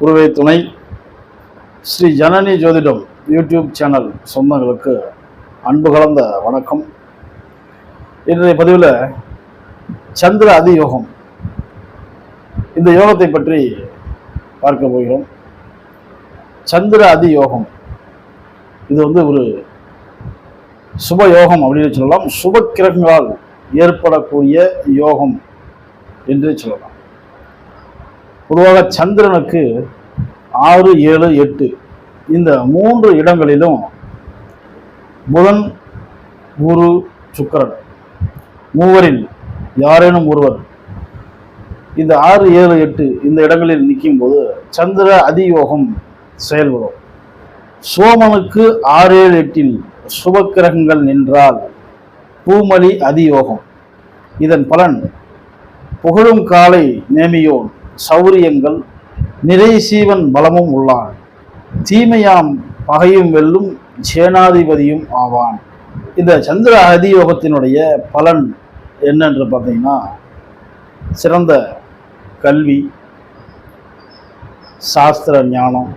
குருவை துணை. ஸ்ரீ ஜனனி ஜோதிடம் யூடியூப் சேனல் சொந்தங்களுக்கு அன்பு கலந்த வணக்கம். இன்றைய பதிவில் சந்திர அதியோகம். இந்த யோகத்தை பற்றி பார்க்க போகிறோம். சந்திர அதியோகம். இது வந்து ஒரு சுப யோகம் அப்படின்னு சொல்லலாம். சுப கிரகங்களால் ஏற்படக்கூடிய யோகம் என்று சொல்லலாம். பொதுவாக சந்திரனுக்கு ஆறு ஏழு எட்டு. இந்த மூன்று இடங்களிலும் புதன் குரு சுக்கிரன். மூவரில் யாரேனும் ஒருவர் இந்த ஆறு ஏழு எட்டு இந்த இடங்களில் நிற்கும் போது சந்திர அதியோகம் செயல்படும். சோமனுக்கு ஆறு ஏழு எட்டில் சுபக்கிரகங்கள் நின்றால் பூமலி அதியோகம். இதன் பலன் புகழும் காலை நேமியோன் சௌரியங்கள் நிறை சீவன் பலமும் உள்ளான். தீமையாம் பகையும் வெல்லும் சேனாதிபதியும் ஆவான். இந்த சந்திர அதியோகத்தினுடைய பலன் என்னென்று பார்த்தீங்கன்னா சிறந்த கல்வி சாஸ்திர ஞானம்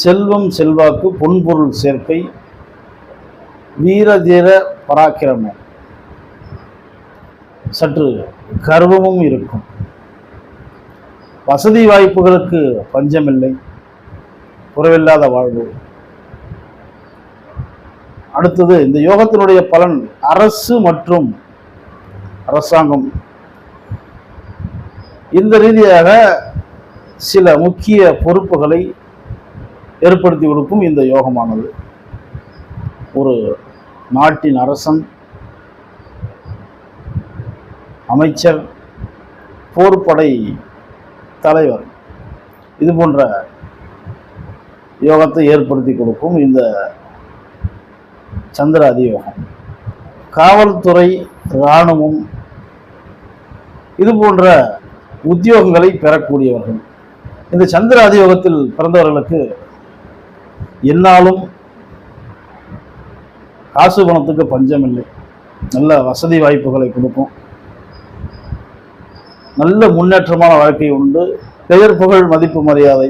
செல்வம் செல்வாக்கு பொன்பொருள் சேர்க்கை வீரதீர பராக்கிரமம். சற்று கர்வமும் இருக்கும். வசதி வாய்ப்புகளுக்கு பஞ்சமில்லை. குறைவில்லாத வாழ்வு. அடுத்தது இந்த யோகத்தினுடைய பலன் அரசு மற்றும் அரசாங்கம். இந்த ரீதியாக சில முக்கிய பொறுப்புகளை ஏற்படுத்தி கொடுக்கும் இந்த யோகமானது. ஒரு நாட்டின் அரசன் அமைச்சர் போர்படை தலைவர். இது போன்ற யோகத்தை ஏற்படுத்தி கொடுக்கும் இந்த சந்திர அதியோகம். காவல்துறை இராணுவம் இது போன்ற உத்தியோகங்களை பெறக்கூடியவர்கள். இந்த சந்திர அதியோகத்தில் பிறந்தவர்களுக்கு என்னாலும் காசு பணத்துக்கு பஞ்சம் இல்லை நல்ல வசதி வாய்ப்புகளை கொடுக்கும். நல்ல முன்னேற்றமான வாழ்க்கை உண்டு. பெயர் புகழ் மதிப்பு மரியாதை.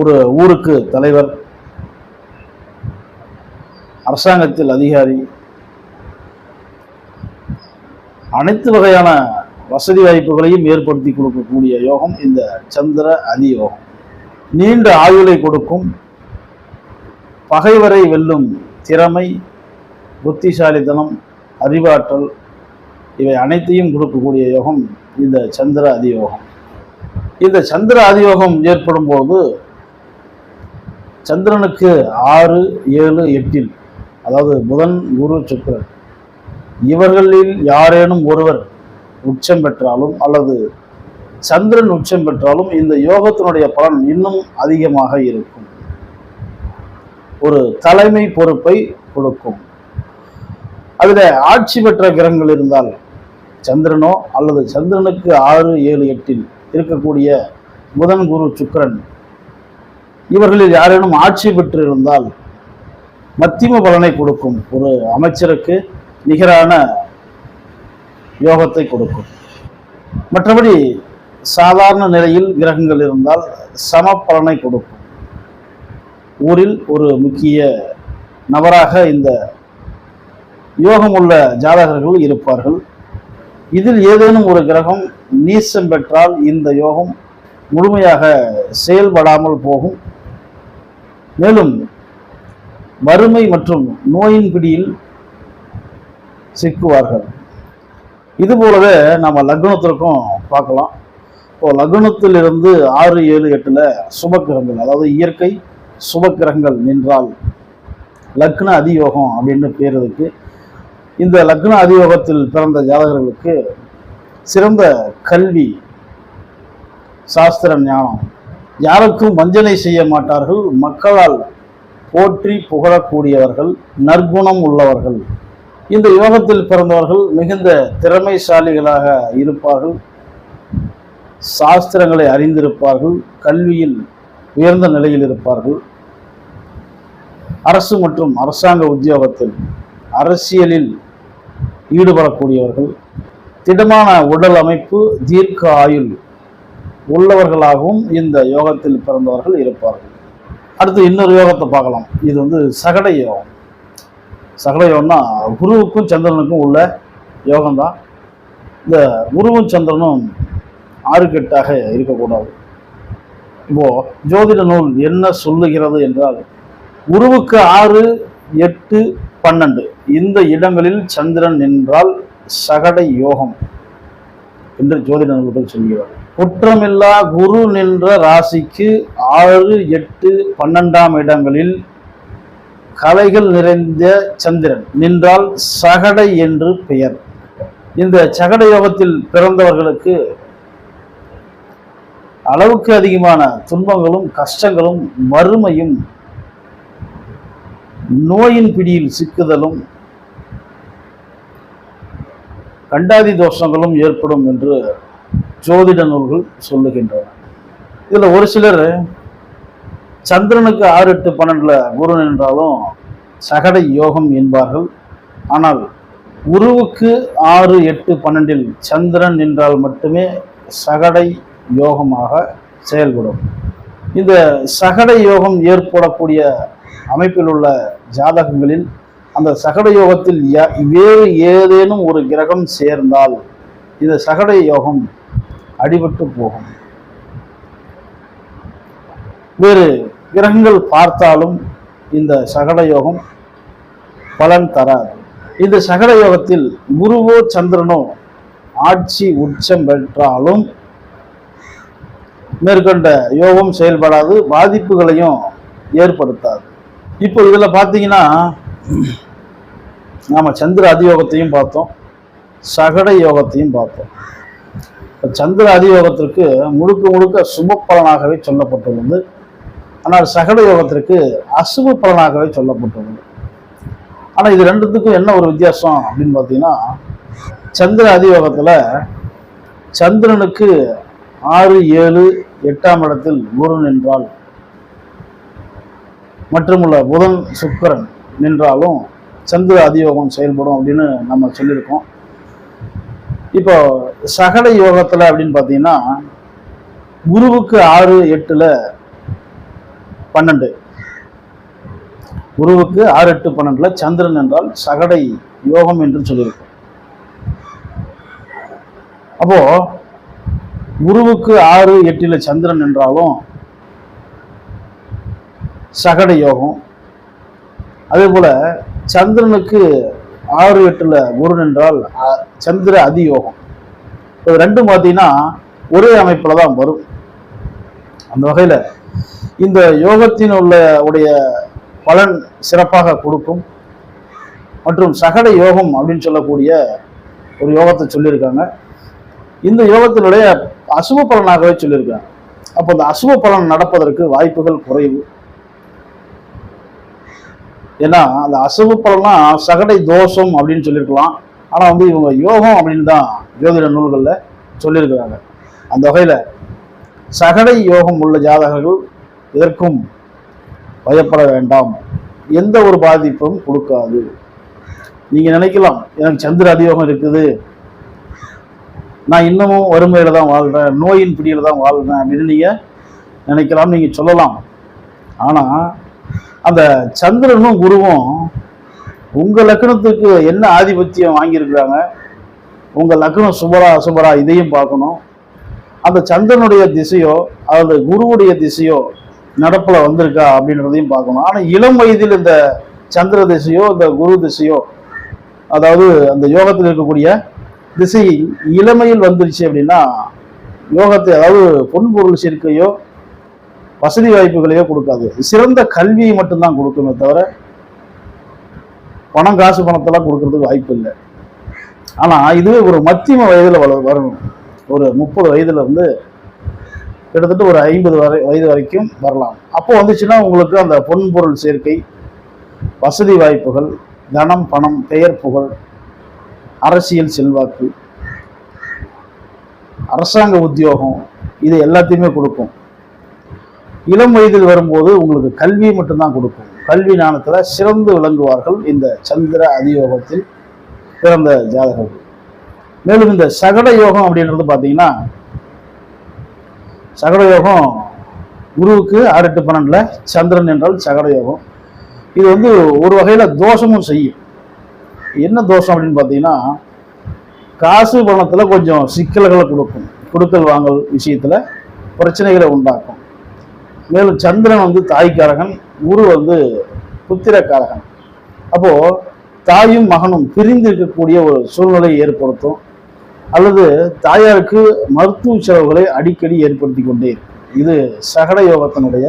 ஒரு ஊருக்கு தலைவர் அரசாங்கத்தில் அதிகாரி அனைத்து வகையான வசதி வாய்ப்புகளையும் ஏற்படுத்தி கொடுக்கக்கூடிய யோகம் இந்த சந்திர அதியோகம் நீண்ட ஆயுளை கொடுக்கும் பகைவரை வெல்லும் திறமை புத்திசாலித்தனம் அறிவாற்றல் இவை அனைத்தையும் கொடுக்கக்கூடிய யோகம் இந்த சந்திர அதியோகம். இந்த சந்திர அதியோகம் ஏற்படும் போது சந்திரனுக்கு ஆறு ஏழு எட்டில் அதாவது புதன் குரு சுக்கரன் இவர்களில் யாரேனும் ஒருவர் உச்சம் பெற்றாலும் அல்லது சந்திரன் உச்சம் பெற்றாலும் இந்த யோகத்தினுடைய பலன் இன்னும் அதிகமாக இருக்கும். ஒரு தலைமை பொறுப்பை கொடுக்கும். அதில் ஆட்சி பெற்ற கிரகங்கள் இருந்தால் சந்திரனோ அல்லது சந்திரனுக்கு ஆறு ஏழு எட்டில் இருக்கக்கூடிய புதன் குரு சுக்கரன் இவர்களில் யாரேனும் ஆட்சி பெற்று இருந்தால் மத்திம பலனை கொடுக்கும். ஒரு அமைச்சருக்கு நிகரான யோகத்தை கொடுக்கும். மற்றபடி சாதாரண நிலையில் கிரகங்கள் இருந்தால் சம பலனை கொடுக்கும். ஊரில் ஒரு முக்கிய நபராக இந்த யோகம் உள்ள ஜாதகர்கள் இருப்பார்கள். இதில் ஏதேனும் ஒரு கிரகம் நீசம் பெற்றால் இந்த யோகம் முழுமையாக செயல்படாமல் போகும். மேலும் வறுமை மற்றும் நோயின் பிடியில் சிக்குவார்கள். இது போலவே நம்ம லக்னத்திற்கும் பார்க்கலாம். இப்போ லக்னத்திலிருந்து ஆறு ஏழு எட்டில் சுபக்கிரகங்கள் அதாவது இயற்கை சுபக்கிரகங்கள் நின்றால் லக்ன அதியோகம் அப்படின்னு பேர் இருக்குது இந்த லக்ன அதியோகத்தில் பிறந்த ஜாதகர்களுக்கு சிறந்த கல்வி சாஸ்திர ஞானம். யாருக்கும் வஞ்சனை செய்ய மாட்டார்கள். மக்களால் போற்றி புகழக்கூடியவர்கள் நற்குணம் உள்ளவர்கள். இந்த யோகத்தில் பிறந்தவர்கள் மிகுந்த திறமைசாலிகளாக இருப்பார்கள். சாஸ்திரங்களை அறிந்திருப்பார்கள். கல்வியில் உயர்ந்த நிலையில் இருப்பார்கள். அரசு மற்றும் அரசாங்க உத்தியோகத்தில் அரசியலில் ஈடுபடக்கூடியவர்கள். திடமான உடல் அமைப்பு தீர்க்க ஆயுள் உள்ளவர்களாகவும் இந்த யோகத்தில் பிறந்தவர்கள் இருப்பார்கள். அடுத்து இன்னொரு யோகத்தை பார்க்கலாம். இது வந்து சகட யோகம். சகட யோகம்னா குருவுக்கும் சந்திரனுக்கும் உள்ள யோகம்தான். இந்த குருவும் சந்திரனும் ஆறுக்கெட்டாக இருக்கக்கூடாது. இப்போ ஜோதிட நூல் என்ன சொல்லுகிறது என்றால் குருவுக்கு ஆறு எட்டு பன்னெண்டு. இந்த இடங்களில் சந்திரன் நின்றால் சகட யோகம் என்று ஜோதிட நண்பர்கள் சொல்கிறார். குற்றமில்லா குரு நின்ற ராசிக்கு ஆறு எட்டு பன்னெண்டாம் இடங்களில் கலைகள் நிறைந்த சந்திரன் நின்றால் சகடை என்று பெயர். இந்த சகட யோகத்தில் பிறந்தவர்களுக்கு அளவுக்கு அதிகமான துன்பங்களும் கஷ்டங்களும் வறுமையும் நோயின் பிடியில் சிக்குதலும் கண்டாதி தோஷங்களும் ஏற்படும் என்று ஜோதிட நூல்கள் சொல்லுகின்றன. இதில் ஒரு சிலர் சந்திரனுக்கு ஆறு எட்டு பன்னெண்டில் குரு நின்றாலும் சகட யோகம் என்பார்கள். ஆனால் குருவுக்கு ஆறு எட்டு பன்னெண்டில் சந்திரன் நின்றால் மட்டுமே சகடை யோகமாக செயல்படும். இந்த சகடை யோகம் ஏற்படக்கூடிய அமைப்பில் உள்ள ஜாதகங்களில் அந்த சகட யோகத்தில் வேறு ஏதேனும் ஒரு கிரகம் சேர்ந்தால் இந்த சகட யோகம் அடிபட்டு போகும். வேறு கிரகங்கள் பார்த்தாலும் இந்த சகட யோகம் பலன் தராது. இந்த சகட யோகத்தில் குருவோ சந்திரனோ ஆட்சி உச்சம் பெற்றாலும் மேற்கொண்ட யோகம் செயல்படாது பாதிப்புகளையும் ஏற்படுத்தாது. இப்போ இதில் பார்த்தீங்கன்னா நாம் சந்திர அதியோகத்தையும் பார்த்தோம் சகட யோகத்தையும் பார்த்தோம். இப்போ சந்திர அதியோகத்திற்கு முழுக்க முழுக்க சுப பலனாகவே சொல்லப்பட்டுள்ளது. ஆனால் சகட யோகத்திற்கு அசுப பலனாகவே சொல்லப்பட்டுள்ளது. ஆனால் இது ரெண்டுத்துக்கும் என்ன ஒரு வித்தியாசம் அப்படின்னு பார்த்தீங்கன்னா சந்திர அதியோகத்தில் சந்திரனுக்கு ஆறு ஏழு எட்டாம் இடத்தில் குரு நின்றால் மற்றுமுள்ள புதன் சுக்கரன் நின்றாலும் சந்திர அதியோகம் செயல்படும் அப்படின்னு நம்ம சொல்லியிருக்கோம். இப்போ சகல யோகத்தில் அப்படின்னு பார்த்தீங்கன்னா குருவுக்கு ஆறு எட்டுல பன்னெண்டு. குருவுக்கு ஆறு எட்டு பன்னெண்டுல சந்திரன் என்றால் சகடை யோகம் என்று சொல்லியிருக்கோம். அப்போ குருவுக்கு ஆறு எட்டில் சந்திரன் என்றாலும் சகட யோகம். அதே போல் சந்திரனுக்கு ஆறு எட்டுல குரு என்றால் சந்திர அதியோகம் இது ரெண்டும் பார்த்தீங்கன்னா ஒரே அமைப்பில் தான் வரும். அந்த வகையில் இந்த யோகத்தின் உள்ள உடைய பலன் சிறப்பாக கொடுக்கும். மற்றும் சகட யோகம் அப்படின்னு சொல்லக்கூடிய ஒரு யோகத்தை சொல்லியிருக்காங்க. இந்த யோகத்தினுடைய அசுப பலனாகவே சொல்லியிருக்காங்க. அப்போ அந்த அசுப பலன் நடப்பதற்கு வாய்ப்புகள் குறைவு. ஏன்னா அந்த அசவு பலனா சகடை தோஷம் அப்படின்னு சொல்லியிருக்கலாம். ஆனால் வந்து இவங்க யோகம் அப்படின்னு தான் ஜோதிட நூல்களில் சொல்லியிருக்கிறாங்க. அந்த வகையில் சகடை யோகம் உள்ள ஜாதகர்கள் இதற்கும் பயப்பட வேண்டாம். எந்த ஒரு பாதிப்பும் கொடுக்காது. நீங்கள் நினைக்கலாம் எனக்கு சந்திர அதியோகம் இருக்குது. நான் இன்னமும் வறுமையில் தான் வாழ்கிறேன் நோயின் பிடியில் தான் வாழ்கிறேன் அப்படின்னு நீங்கள் நினைக்கலாம் நீங்கள் சொல்லலாம். ஆனால் அந்த சந்திரனும் குருவும் உங்கள் லக்னத்துக்கு என்ன ஆதிபத்தியம் வாங்கியிருக்கிறாங்க? உங்கள் லக்னம் சுபரா சுபரா இதையும் பார்க்கணும். அந்த சந்திரனுடைய திசையோ அல்லது குருவுடைய திசையோ நடப்புல வந்திருக்கா அப்படின்றதையும் பார்க்கணும். ஆனால் இளம் வயதில் இந்த சந்திர திசையோ இந்த குரு திசையோ அதாவது அந்த யோகத்தில் இருக்கக்கூடிய திசை இளமையில் வந்துருச்சு அப்படின்னா யோகத்தை அதாவது பொன்பொருள் சேர்க்கையோ வசதி வாய்ப்புகளையோ கொடுக்காது. சிறந்த கல்வியை மட்டும்தான் கொடுக்குமே தவிர பணம் காசு பணத்தெல்லாம் கொடுக்கறதுக்கு வாய்ப்பு இல்லை. ஆனா இதுவே ஒரு மத்தியம வயதில் வள வரணும். ஒரு முப்பது வயதுல இருந்து கிட்டத்தட்ட ஒரு ஐம்பது வரை வயது வரைக்கும் வரலாம். அப்போ வந்துச்சுன்னா உங்களுக்கு அந்த பொன்பொருள் சேர்க்கை வசதி வாய்ப்புகள் தனம் பணம் பெயர் புகழ் அரசியல் செல்வாக்கு அரசாங்க உத்தியோகம் இது எல்லாத்தையுமே கொடுக்கும். இளம் வயதில் வரும்போது உங்களுக்கு கல்வி மட்டும்தான் கொடுக்கும். கல்வி ஞானத்தில் சிறந்து விளங்குவார்கள் இந்த சந்திர அதியோகத்தில் பிறந்த ஜாதகர்கள். மேலும் இந்த சகட யோகம் அப்படின்றது பார்த்தீங்கன்னா சகட யோகம் குருவுக்கு ஆறு எட்டு பன்னெண்டுல சந்திரன் என்றால் சகட யோகம். இது வந்து ஒரு வகையில் தோஷமும் செய்யும். என்ன தோஷம் அப்படின்னு பார்த்தீங்கன்னா காசு பணத்தில் கொஞ்சம் சிக்கல்களை கொடுக்கும். கொடுக்கல் வாங்கல் விஷயத்தில் பிரச்சனைகளை உண்டாக்கும். மேலும் சந்திரன் வந்து தாய்க்காரகன் குரு வந்து புத்திரக்காரகன். அப்போ தாயும் மகனும் பிரிந்து இருக்கக்கூடிய ஒரு சூழ்நிலையை ஏற்படுத்தும். அல்லது தாயாருக்கு மருத்துவ செலவுகளை அடிக்கடி ஏற்படுத்தி கொண்டே இருக்கும். இது சகட யோகத்தினுடைய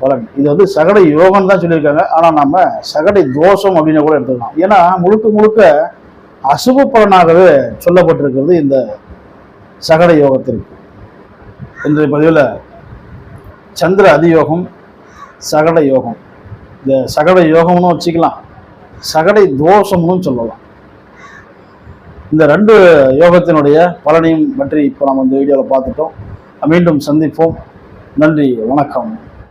பலன். இது வந்து சகட யோகம் தான் சொல்லியிருக்காங்க. ஆனால் நம்ம சகடை தோஷம் அப்படின்னு கூட எடுத்துக்கலாம். ஏன்னா முழுக்க முழுக்க அசுப பலனாகவே சொல்லப்பட்டிருக்கிறது இந்த சகட யோகத்திற்கு. இன்றைய பதிவில் சந்திர அதியோகம் சகட யோகம். இந்த சகட யோகம்னு வச்சுக்கலாம். சகடை தோஷம்னு சொல்லலாம். இந்த ரெண்டு யோகத்தினுடைய பலனையும் பற்றி இப்போ நம்ம இந்த வீடியோவில் பார்த்துட்டோம். மீண்டும் சந்திப்போம். நன்றி வணக்கம்.